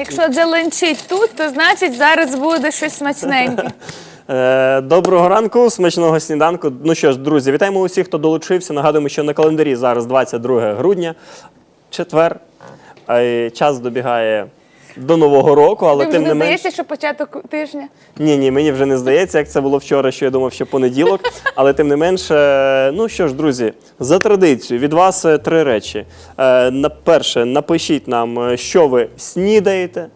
Якщо дзеленчить тут, то значить зараз буде щось смачненьке. Е, Доброго ранку, смачного сніданку. Ну що ж, друзі, вітаємо усіх, хто долучився. Нагадуємо, що на календарі зараз 22 грудня, четвер. Е, Час добігає до Нового року, але Тобі тим не не менш. здається, що початок тижня. Ні, ні, мені вже не здається, як це було вчора, що я думав, що понеділок. Але тим не менш, е, ну що ж, друзі, за традицією, від вас е, три речі. Е, на перше, напишіть нам, е, що ви снідаєте.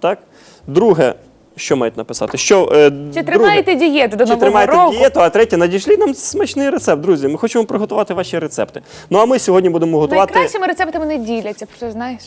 Так? Друге, що мають написати? Що, е, Чи друге, тримаєте дієту до чи нового тримаєте року? дієту, а третє, надішліть нам смачний рецепт, друзі. Ми хочемо приготувати ваші рецепти. Ну а ми сьогодні будемо готувати. Найкращими рецептами не діляться, просто знаєш.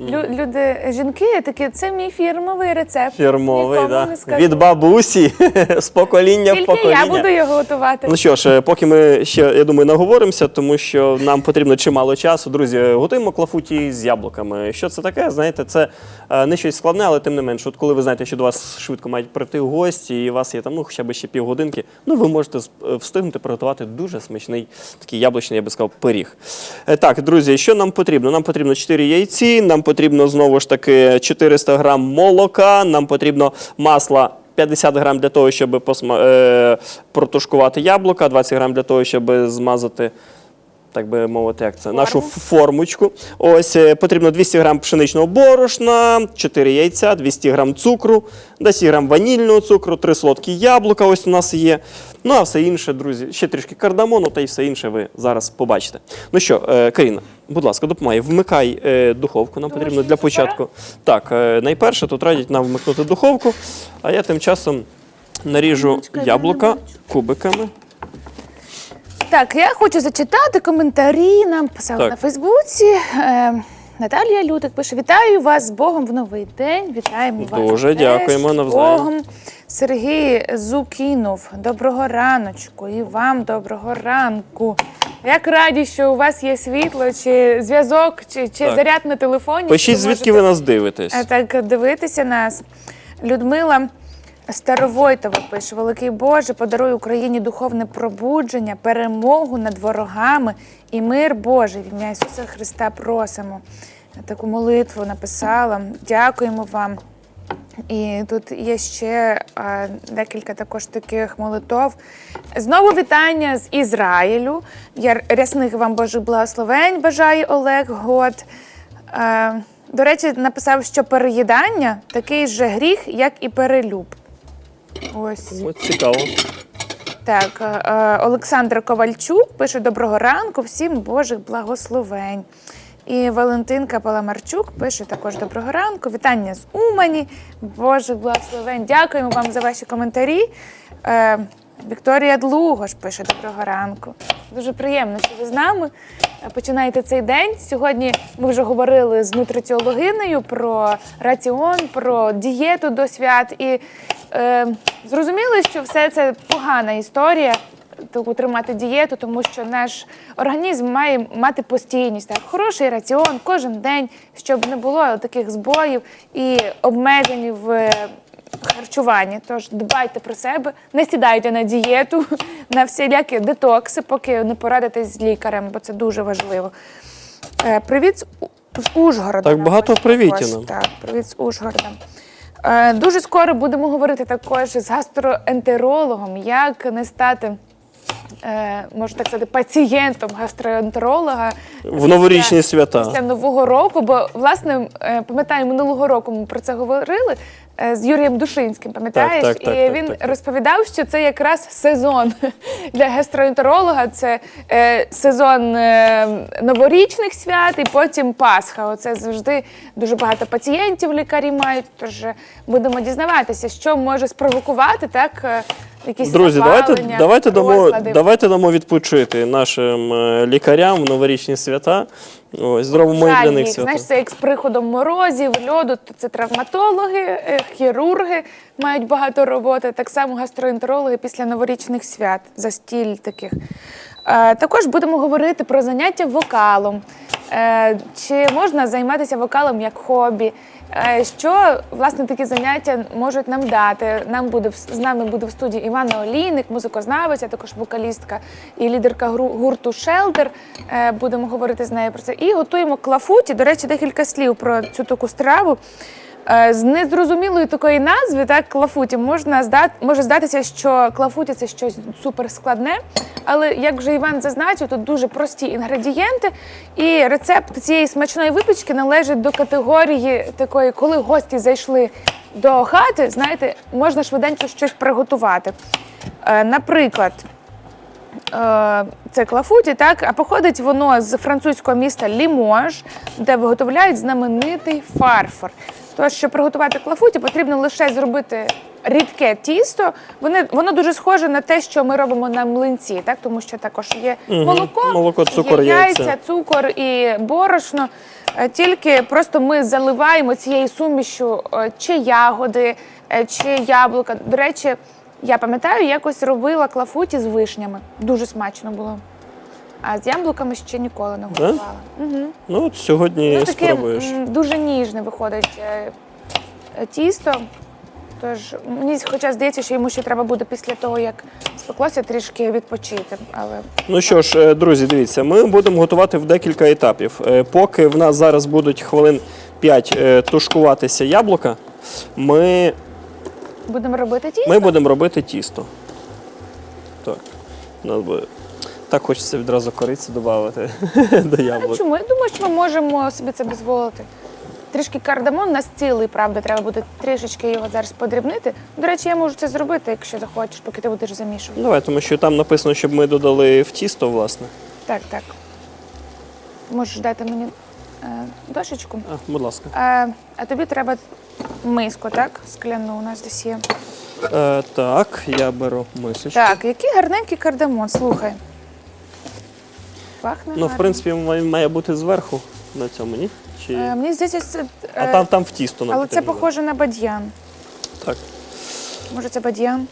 Лю- люди, жінки такі, це мій фірмовий рецепт. Фірмовий, Нікому да. не скажу. від бабусі з покоління в Тільки покоління. я буду його готувати. Ну що ж, е, поки ми ще, я думаю, наговоримося, тому що нам потрібно чимало часу. Друзі, готуємо клафуті з яблуками. Що це таке? Знаєте, це е, не щось складне, але тим не менш, от коли ви знаєте, що до вас швидко мають прийти гості, і у вас є там ну, хоча б ще півгодинки, ну ви можете з- е, встигнути приготувати дуже смачний такий яблучний, я би сказав, пиріг. Е, Так, друзі, що нам потрібно? Нам потрібно 4 яйці, нам потрібно знову ж таки 400 грам молока, нам потрібно масла 50 грам для того, щоб посма... е... протушкувати яблука, 20 грам для того, щоб змазати. Так би мовити, як це нашу ф- формочку. Ось е, потрібно 200 грам пшеничного борошна, 4 яйця, 200 грам цукру, 10 грам ванільного цукру, 3 солодкі яблука. Ось у нас є. Ну а все інше, друзі, ще трішки кардамону, та й все інше ви зараз побачите. Ну що, е, Каріна, будь ласка, допомагай, вмикай е, духовку. Нам потрібно для початку. Так, е, найперше тут радять нам вмикнути духовку, а я тим часом наріжу яблука кубиками. Так, я хочу зачитати коментарі. Нам писали Так. на Фейсбуці. Наталія Лютик пише: Вітаю вас з Богом в новий день. Вітаємо вас. Дуже дякуємо навзаєм. Богом. Сергій Зукінов, доброго раночку. І вам доброго ранку. Як раді, що у вас є світло, чи зв'язок, чи, чи Так. заряд на телефоні. Пишіть, що звідки можете- ви нас дивитесь. Е, Так, дивитися нас. Людмила Старовойтова пише: Великий Боже, подаруй Україні духовне пробудження, перемогу над ворогами і мир Божий. В ім'я Ісуса Христа просимо. Таку молитву написала. Дякуємо вам. І тут є ще е, декілька також таких молитов. Знову вітання з Ізраїлю. Я рясних вам Божих благословень бажає Олег Гот. Е, до речі, написав, що переїдання такий же гріх, як і перелюб. Ось От цікаво. так. е, е, Олександр Ковальчук пише: Доброго ранку, всім Божих благословень. І Валентинка Паламарчук пише також доброго ранку. Вітання з Умані. Божих благословень. Дякуємо вам за ваші коментарі. Е, Вікторія Длугош пише доброго ранку. Дуже приємно, що ви з нами е, починаєте цей день. Сьогодні ми вже говорили з нутриціологинею про раціон, про дієту до свят. І е, зрозуміли, що все це погана історія. Таку тримати дієту, тому що наш організм має мати постійність, так хороший раціон кожен день, щоб не було таких збоїв і обмежень в е, харчуванні. Тож дбайте про себе, не сідайте на дієту, на всілякі детокси, поки не порадитесь з лікарем, бо це дуже важливо. Е, Привіт з У- з Ужгорода. Так багато привітів нам. Так, привіт з Ужгорода. Е, Дуже скоро будемо говорити також з гастроентерологом, як не стати, е, можна так сказати, пацієнтом гастроентеролога В новорічні свята. після нового року. Бо, власне, е, пам'ятаю, минулого року ми про це говорили з Юрієм Душинським, пам'ятаєш? Так, так, І так, він так, так. розповідав, що це якраз сезон для гастроентеролога. Це е, сезон е, новорічних свят і потім Пасха. Оце завжди дуже багато пацієнтів лікарі мають. Тож е, будемо дізнаватися, що може спровокувати так. Якісь Друзі, давайте, запалення, давайте, дамо, розлади. давайте дамо відпочити нашим е, лікарям в новорічні свята. Ось, зробимо і Жаль для них їх. свята. Знаєш, це як з приходом морозів, льоду, то це травматологи, е, хірурги мають багато роботи. Так само гастроентерологи після новорічних свят, застіль таких. Е, Також будемо говорити про заняття вокалом. Е, Чи можна займатися вокалом як хобі? Е, Що власне такі заняття можуть нам дати? Нам буде в- з нами буде в студії Івана Олійник, музикознавець, а також вокалістка і лідерка гру- гурту Шелтер. Е, Будемо говорити з нею про це. І готуємо клафуті. До речі, декілька слів про цю таку страву. Е, З незрозумілої такої назви, так, клафуті, можна здати, може здатися, що клафуті це щось суперскладне. Але як вже Іван зазначив, тут дуже прості інгредієнти, і рецепт цієї смачної випічки належить до категорії такої, коли гості зайшли до хати, знаєте, можна швиденько щось приготувати. Е, Наприклад, е, це клафуті, так, а походить воно з французького міста Лімож, де виготовляють знаменитий фарфор. Тож, щоб приготувати клафуті, потрібно лише зробити рідке тісто. Вони, воно дуже схоже на те, що ми робимо на млинці, так, тому що також є Мгм. молоко, Молоко, цукор, є яйця. яйця, цукор і борошно. Е, Тільки просто ми заливаємо цією сумішю е, чи ягоди, е, чи яблука. До речі, я пам'ятаю, якось робила клафуті з вишнями. Дуже смачно було. А з яблуками ще ніколи не Да? готувала. Угу. Ну, от сьогодні Ну, таке спробуєш. м, дуже ніжне виходить е, е, тісто. Тож мені хоча здається, що йому ще треба буде після того, як спеклося, трішки відпочити. Але Ну що ж, е, друзі, дивіться, ми будемо готувати в декілька етапів. Е, Поки в нас зараз будуть хвилин 5 е, тушкуватися яблука, ми, будемо робити тісто. ми будемо робити тісто. Так, у нас буде. Так хочеться відразу кориці додати до яблук. чому? Я думаю, що ми можемо собі це дозволити. Трішки кардамон у нас цілий, правда, треба буде трішечки його зараз подрібнити. До речі, я можу це зробити, якщо захочеш, поки ти будеш замішувати. Давай, тому що там написано, щоб ми додали в тісто, власне. Так, так. Можеш дати мені е, дошечку. А, будь ласка. Е, а тобі треба миску, так? Скляну у нас десь є. Е, так, я беру мисочку. Так, який гарненький кардамон, слухай. Пахне Ну, в гарно. принципі, він має бути зверху на цьому, ні? Чи... Е, мені здається, це. А е, там, там в тісто але це похоже на бадьян. Так. Може, це бадьян?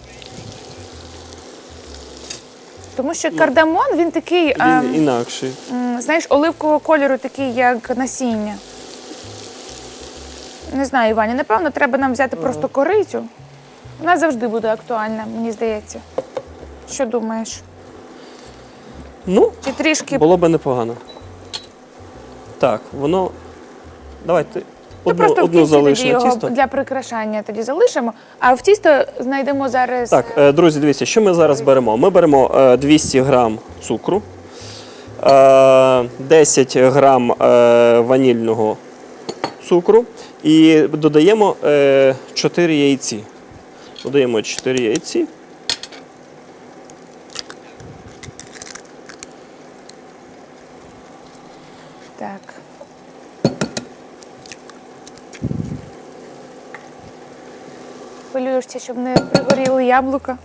Тому що кардамон він такий, Він ем, інакший. м, знаєш, оливкового кольору, такий, як насіння. Не знаю, Іваня, напевно, треба нам взяти просто корицю. Вона завжди буде актуальна, мені здається. Що думаєш? Ну, Чи трішки було би непогано. Так, воно. Давайте Ну, одну, просто одну кінці залиш тоді на його тісто. для прикрашання тоді залишимо, а в тісто знайдемо зараз. Так, е, друзі, дивіться, що ми зараз беремо? Ми беремо е, 200 грам цукру, е, 10 грам е, ванільного цукру і додаємо е, 4 яйці. Додаємо 4 яйці. Так. Хвилюєшся, щоб не пригоріли яблука.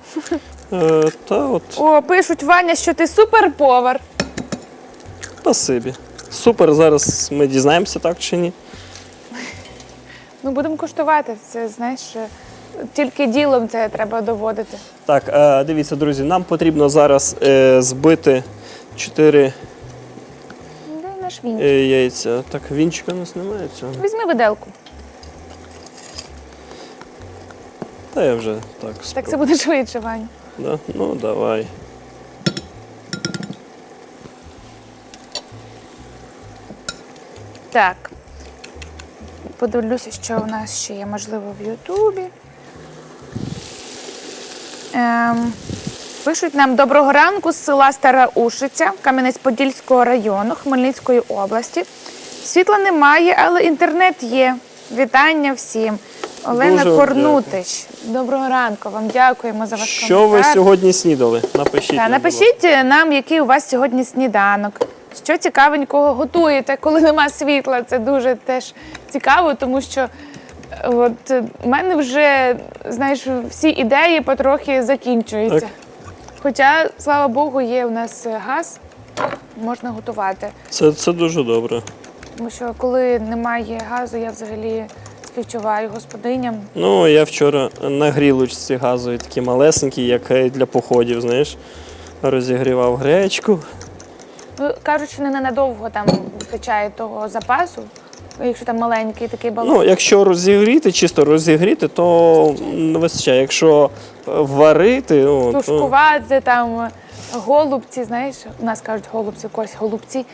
Е, та от, О, пишуть Ваня, що ти суперповар. спасибі. Супер, зараз ми дізнаємося, так чи ні. Ну, будемо куштувати. Це знаєш, е, тільки ділом це треба доводити. Так, е, дивіться, друзі, нам потрібно зараз е, збити 4 Де наш він? е, яйця. Так, вінчика у нас немає цього. Візьми виделку. Та я вже так Так це буде швидше, Ваня. Да? Ну, давай. Так. Подивлюся, що у нас ще є, можливо, в Ютубі. Ем, пишуть нам доброго ранку з села Стара Ушиця Кам'янець-Подільського району Хмельницької області. Світла немає, але інтернет є. Вітання всім. Олена Дуже Корнутич. Доброго ранку. Вам дякуємо за ваш Що ви сьогодні снідали? Напишіть. Та, нам, напишіть нам, який у вас сьогодні сніданок. Що цікавенького готуєте, коли нема світла. Це дуже теж цікаво, тому що е, от е, в мене вже знаєш, всі ідеї потрохи закінчуються. Так. Хоча, слава Богу, є у нас е, газ, можна готувати. Це, це дуже добре. Тому що коли немає газу, я взагалі співчуваю господиням. Ну, я вчора на грілочці газові такі малесенькі, як для походів, знаєш, розігрівав гречку. Ну, кажуть, що не ненадовго там вистачає того запасу, якщо там маленький такий балон. Ну, якщо розігріти, чисто розігріти, то не вистачає. Якщо е, варити, о, то... тушкувати там голубці, знаєш, у нас кажуть голубці, когось голубці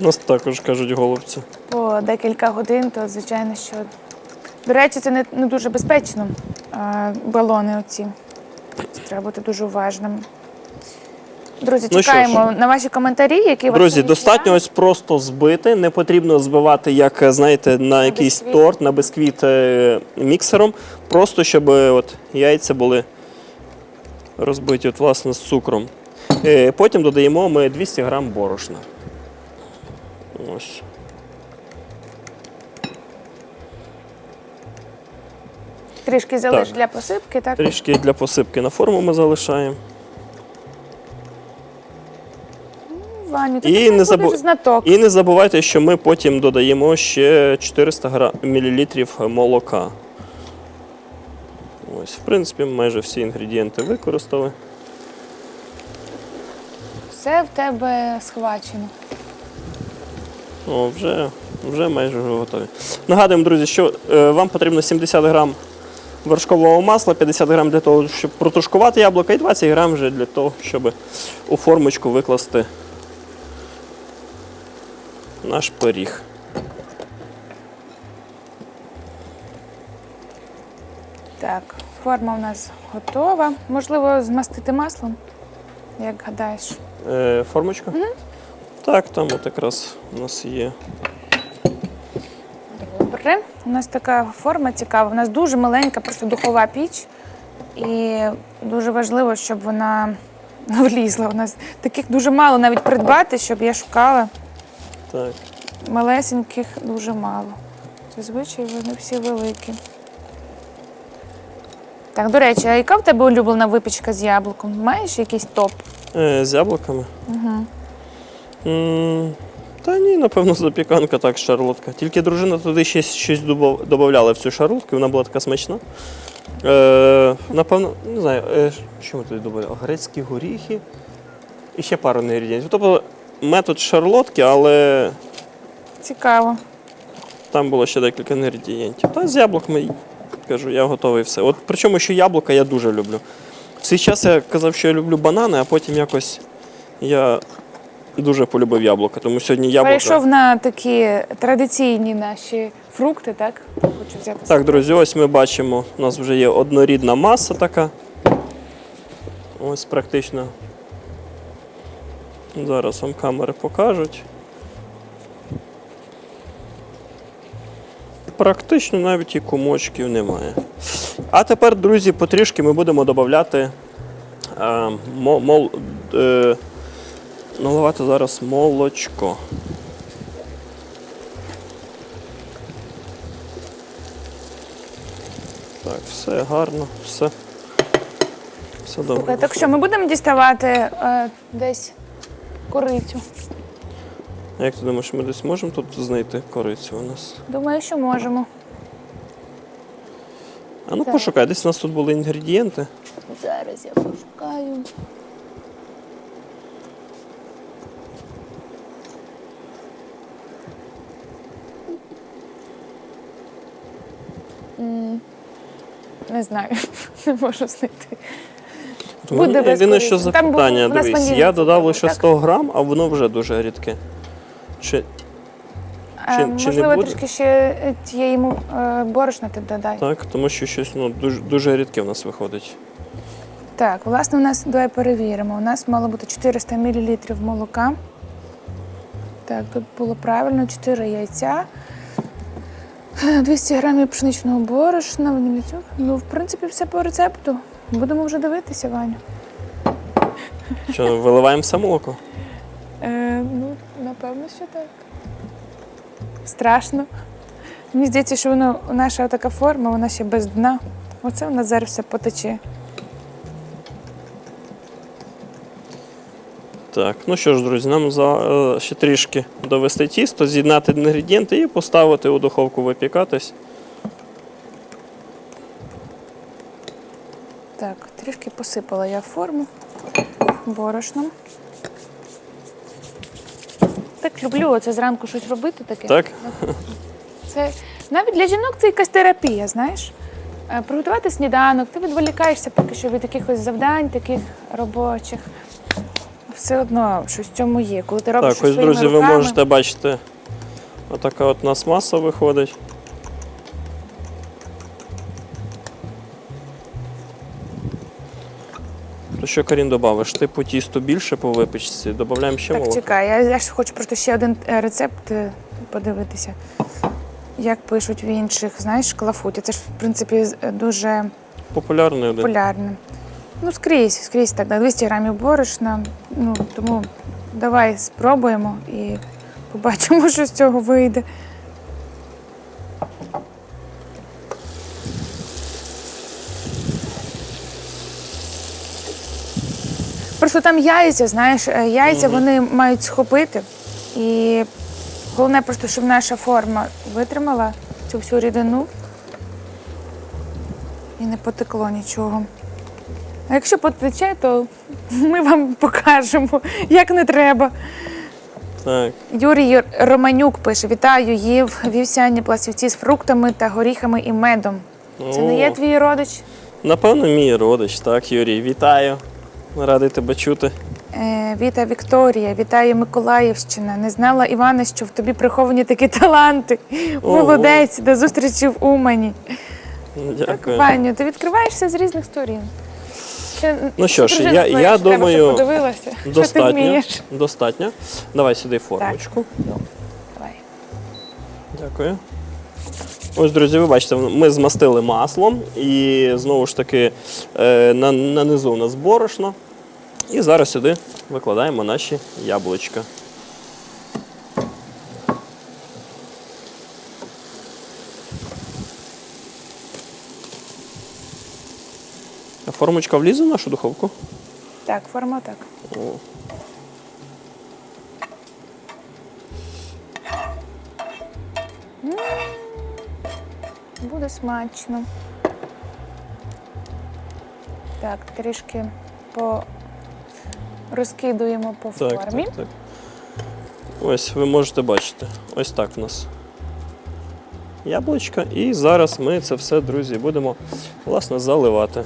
нас також кажуть голубці. по декілька годин, то звичайно, що До речі, це не, не дуже безпечно. е, Балони оці. Треба бути дуже уважним. Друзі, Ну що чекаємо на ваші коментарі, які у вас Друзі, є достатньо ось просто збити. Не потрібно збивати, як е, знаєте, на якийсь бисквіт. торт, на бисквіт е, міксером. Просто щоб е, от, яйця були розбиті от, власне, з цукром. Е, Потім додаємо ми 200 грам борошна. Ось. Трішки залиш Так. для посипки, так? Трішки для посипки на форму ми залишаємо. Ваню, ти І такий не забу- знаток. І не забувайте, що ми потім додаємо ще 400 гра... мл молока. Ось, в принципі, майже всі інгредієнти використали. Все в тебе схвачено. О, вже, вже майже готові. Нагадуємо, друзі, що е, вам потрібно 70 грам вершкового масла, 50 грам для того, щоб протушкувати яблука, і 20 грам вже для того, щоб у формочку викласти наш пиріг. Так, форма у нас готова. Можливо, змастити маслом, як гадаєш. Е, формочку? Так, там от якраз у нас є. Добре. У нас така форма цікава. У нас дуже маленька, просто духова піч. І дуже важливо, щоб вона влізла. У нас таких дуже мало навіть придбати, щоб я шукала. Так. Малесеньких дуже мало. Зазвичай вони всі великі. Так, до речі, а яка в тебе улюблена випічка з яблуком? Маєш якийсь топ? Е, з яблуками. Угу. Та ні, напевно, запіканка так, шарлотка. Тільки дружина туди ще щось додавала в цю шарлотку, вона була така смачна. Е, напевно, не знаю, е, що ми туди додавали? Грецькі горіхи і ще пару інгредієнтів. Тобто метод шарлотки, але Цікаво. Там було ще декілька інгредієнтів. Та з яблуками, кажу, я готовий все. От причому, що яблука я дуже люблю. В свій час я казав, що я люблю банани, а потім якось я дуже полюбив яблука. Тому сьогодні яблука. Перейшов на такі традиційні наші фрукти, так? Хочу взяти. Так, друзі, ось ми бачимо, у нас вже є однорідна маса така. Ось практично. Зараз вам камери покажуть. Практично навіть і кумочків немає. А тепер, друзі, потрішки ми будемо додати е, мол, е, наливати зараз молочко. Так, все гарно, все. Все добре. Так що ми будемо діставати е, десь корицю? А Як ти думаєш, ми десь можемо тут знайти корицю у нас? Думаю, що можемо. А ну Так. пошукай, десь у нас тут були інгредієнти. Зараз я пошукаю. Не знаю, не можу знайти. Буде без єдине, що Там запитання, був- у нас дивись, ванільний я додав цукор, лише так. 100 грам, а воно вже дуже рідке. Чи Е, Чи- чи не Можливо, буде? трішки ще е, тієї му- е, борошна ти додай. так, тому що щось ну, дуже, дуже рідке в нас виходить. Так, власне, у нас давай перевіримо. У нас мало бути 400 мл молока. Так, тут було правильно 4 яйця. Е, 200 грамів пшеничного борошна, ванільний. Ну, в принципі, все по рецепту. Будемо вже дивитися, Ваню. Що, виливаємо все молоко? Е, ну, напевно, що так. Страшно. Мені здається, що воно, наша така форма, вона ще без дна. Оце в нас зараз все потече. Так, ну що ж, друзі, нам за, е, ще трішки довести тісто, з'єднати інгредієнти і поставити у духовку випікатись. Так, трішки посипала я форму борошном. Так люблю оце зранку щось робити таке. Так? Це навіть для жінок це якась терапія, знаєш. Е, Приготувати сніданок, ти відволікаєшся поки що від якихось завдань, таких робочих все одно щось в цьому є. Коли ти робиш Так, ось, своїми друзі, ви можете бачити, отака от у нас маса виходить. Що, Карін, додавиш? Типу тісту більше по випічці, додаємо ще Так, молоко. чекай, я, я ж хочу просто ще один е, рецепт е, подивитися. Як пишуть в інших, знаєш, клафуті. Це ж, в принципі, е, дуже Популярний один. популярне. Ну, скрізь, скрізь так, на 200 грамів борошна. Ну, тому давай спробуємо і побачимо, що з цього вийде. Просто там яйця, знаєш, е, яйця вони мають схопити. І головне просто, щоб наша форма витримала цю всю рідину і не потекло нічого. А якщо потече, то ми вам покажемо, як не треба. Так. Юрій Романюк пише: Вітаю, їв вівсяні пластівці з фруктами та горіхами і медом. Це не є твій родич? Напевно, мій родич, так, Юрій. Вітаю. Радий тебе чути. Е, Віта Вікторія, вітаю Миколаївщина. Не знала Івана, що в тобі приховані такі таланти. Ого. Молодець, до зустрічі в Умані. Дякую. Ваню, ти відкриваєшся з різних сторін. Ще, Ну що ж, дружина я- твоя я треба, думаю, подивилася, що ти Достатньо. вмієш. Достатньо. Давай сюди формочку. Давай. Дякую. Ось, друзі, ви бачите, ми змастили маслом і знову ж таки е, на, нанизу у нас борошно. І зараз сюди викладаємо наші яблучка. Формочка влізе в нашу духовку? Так, форма так. О. Буде смачно. Так, трішки по розкидуємо по Так, формі. так, так. Ось ви можете бачити. Ось так в нас яблучка. І зараз ми це все, друзі, будемо власне заливати.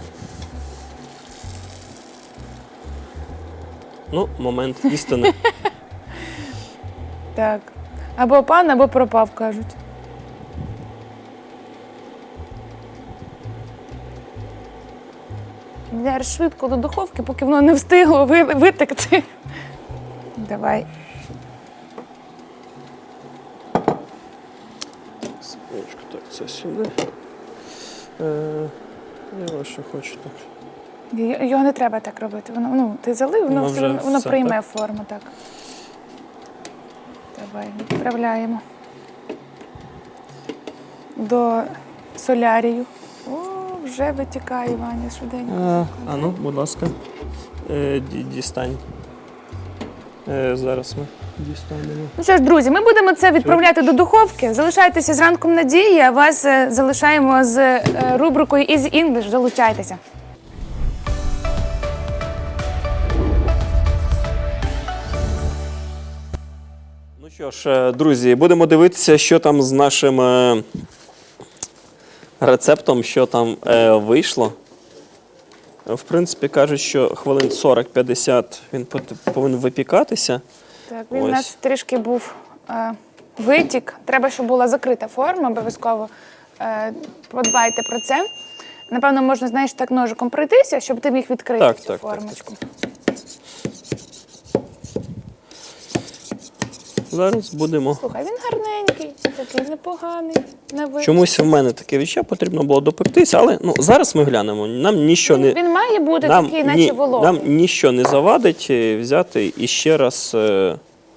Ну, момент істини. Так. Або пан, або пропав, кажуть. Зараз швидко до духовки, поки воно не встигло ви- витекти. Давай. Секундочку, так, це сюди. Е, я ось хочу так. Його не треба так робити. Воно, ну, ти залив, воно, все, воно все, прийме так? форму, так. Давай, відправляємо. До солярію. О, вже витікає, Ваня, швиденько. А, а ну, будь ласка, е, ді- дістань. Е, зараз ми дістанемо. Ну що ж, друзі, ми будемо це відправляти до духовки. Залишайтеся з ранком надії, а вас е, залишаємо з е, рубрикою Easy English. Залучайтеся. Що ж, е, друзі, будемо дивитися, що там з нашим е, рецептом, що там е, вийшло. В принципі, кажуть, що хвилин 40-50 він пот- повинен випікатися. Так, він у Ось. нас трішки був е, витік. Треба, щоб була закрита форма, обов'язково е, подбайте про це. Напевно, можна, знаєш, так ножиком пройтися, щоб ти міг відкрити Так, цю так, так, формочку. Зараз будемо. Слухай, він гарненький, такий непоганий на вид. Чомусь в мене таке відчуття, потрібно було допектися, але ну, зараз ми глянемо. Нам ніщо не, Він має бути нам, такий, наче ні, вологий. нам ніщо не завадить е, взяти і ще раз. е,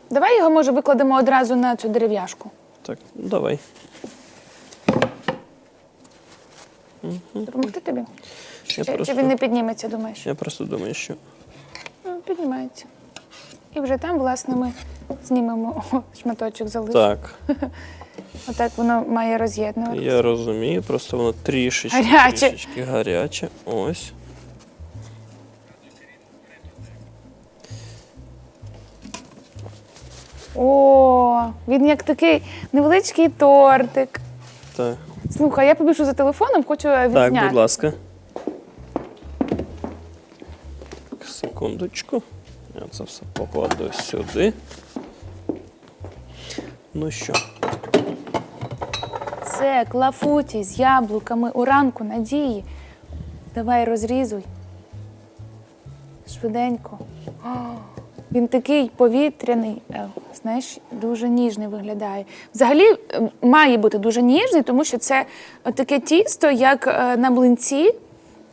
Давай його, може, викладемо одразу на цю дерев'яшку. Так, ну, давай. Допомогти тобі? Я Чи, просто, чи він не підніметься, думаєш? я просто думаю, що. Ну, піднімається. І вже там, власне, ми знімемо О, шматочок залишку. Так, Отак воно має роз'єднувати. я розумію, просто воно трішечки, Гаряче. трішечки гаряче. Ось. О, він як такий невеличкий тортик. Так, Слухай, я побіжу за телефоном, хочу е, відзняти. так будь ласка. Так, Секундочку. Це все покладу сюди. Ну що, Це клафуті з яблуками у ранку надії. Давай розрізуй. швиденько. О, він такий повітряний, е, знаєш, дуже ніжний виглядає. Взагалі має бути дуже ніжний, тому що це таке тісто, як е, на млинці,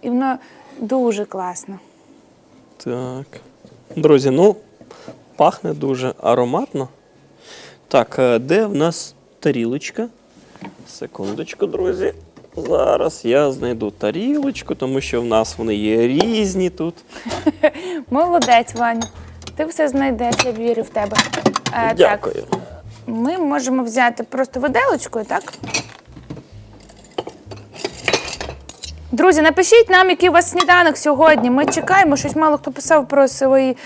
і воно дуже класно. Так. Друзі, ну, пахне дуже ароматно. Так, е, де в нас тарілочка? Секундочку, друзі. Зараз я знайду тарілочку, тому що в нас вони є різні тут. Молодець, Ваня. Ти все знайдеш, я вірю в тебе. Е, Дякую. Так, ми можемо взяти просто виделочкою, так? Друзі, напишіть нам, який у вас сніданок сьогодні. Ми чекаємо. Щось мало хто писав про свої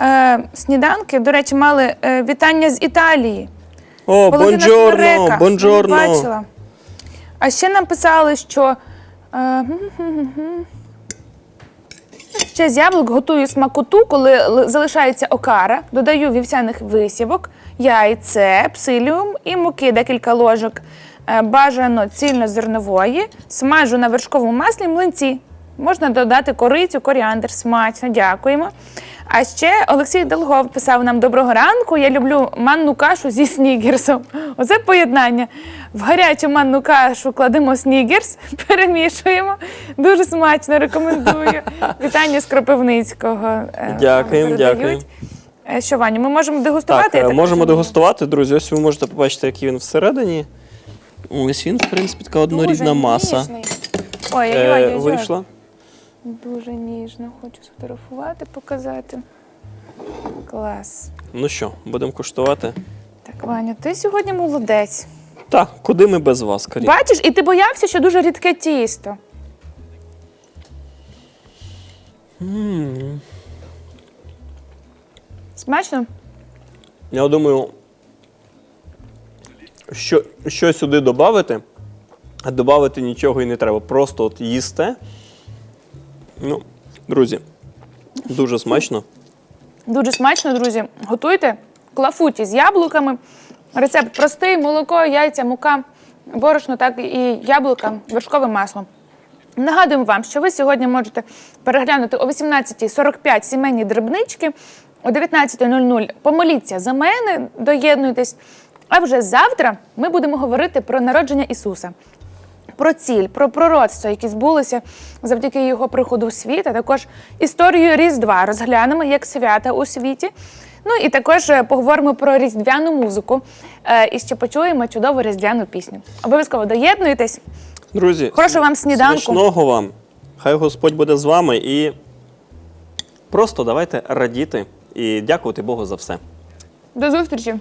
е, сніданки. До речі, мали е, вітання з Італії. О, Валентина бонджорно. Не бонджорно. бачила. А ще нам писали, що е, гм-гм-гм. ще з яблук готую смакоту, коли л- залишається окара, додаю вівсяних висівок, яйце, псиліум і муки декілька ложок. Е, Бажано цільнозернової, смажу на вершковому маслі млинці. Можна додати корицю, коріандр, смачно, дякуємо. А ще Олексій Долгов писав нам доброго ранку. Я люблю манну кашу зі снігерсом. Оце поєднання. В гарячу манну кашу кладемо снігерс, перемішуємо. Дуже смачно рекомендую. Вітання з Кропивницького. е, Дякуємо, дякуємо. Е, Що, Ваня, ми можемо дегустувати? Так, е, можемо розумію? дегустувати, друзі. Ось ви можете побачити, який він всередині. Ось він, в принципі, така однорідна маса. ніжний. Ой, ой, Е, вийшла. Дуже ніжно. Хочу сфотографувати, показати. Клас. Ну що, будемо куштувати? Так, Ваня, ти сьогодні молодець. Так, куди ми без вас, Карі? Бачиш, і ти боявся, що дуже рідке тісто. Смачно? Я думаю, що, що сюди додати, а додати нічого і не треба. Просто от їсте. Ну, друзі, дуже смачно. Дуже смачно, друзі. Готуйте клафуті з яблуками. Рецепт простий: молоко, яйця, мука, борошно, так і яблука, вершкове масло. Нагадуємо вам, що ви сьогодні можете переглянути о 18.45 сімейні дрібнички, о 19.00 помоліться за мене, доєднуйтесь. А вже завтра ми будемо говорити про народження Ісуса. Про ціль, про пророцтво, які збулися завдяки його приходу в світ, а також історію Різдва розглянемо як свята у світі. Ну і також е, поговоримо про різдвяну музику е, і ще почуємо чудову різдвяну пісню. Обов'язково доєднуйтесь. Друзі, Хорошого вам сніданку. Смачного вам. Хай Господь буде з вами і просто давайте радіти і дякувати Богу за все. До зустрічі!